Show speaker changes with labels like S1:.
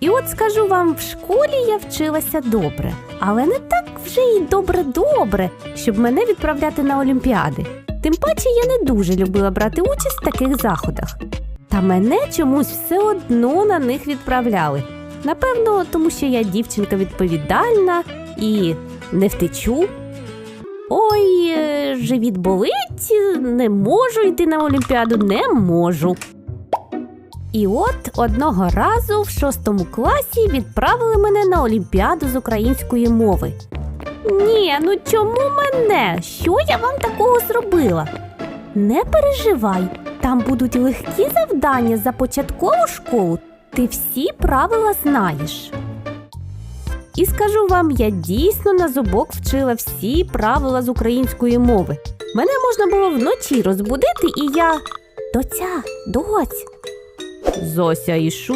S1: І от скажу вам, в школі я вчилася добре, але не так вже й добре-добре, щоб мене відправляти на олімпіади. Тим паче я не дуже любила брати участь в таких заходах. Та мене чомусь все одно на них відправляли. Напевно, тому що я дівчинка відповідальна і не втечу. Ой, е, живіт болить, не можу йти на олімпіаду, не можу. І от одного разу в шостому класі відправили мене на олімпіаду з української мови. Ні, ну чому мене? Що я вам такого зробила? Не переживай, там будуть легкі завдання за початкову школу. Ти всі правила знаєш. І скажу вам, я дійсно на зубок вчила всі правила з української мови. Мене можна було вночі розбудити, і я. Доця, доць. Зося і Шура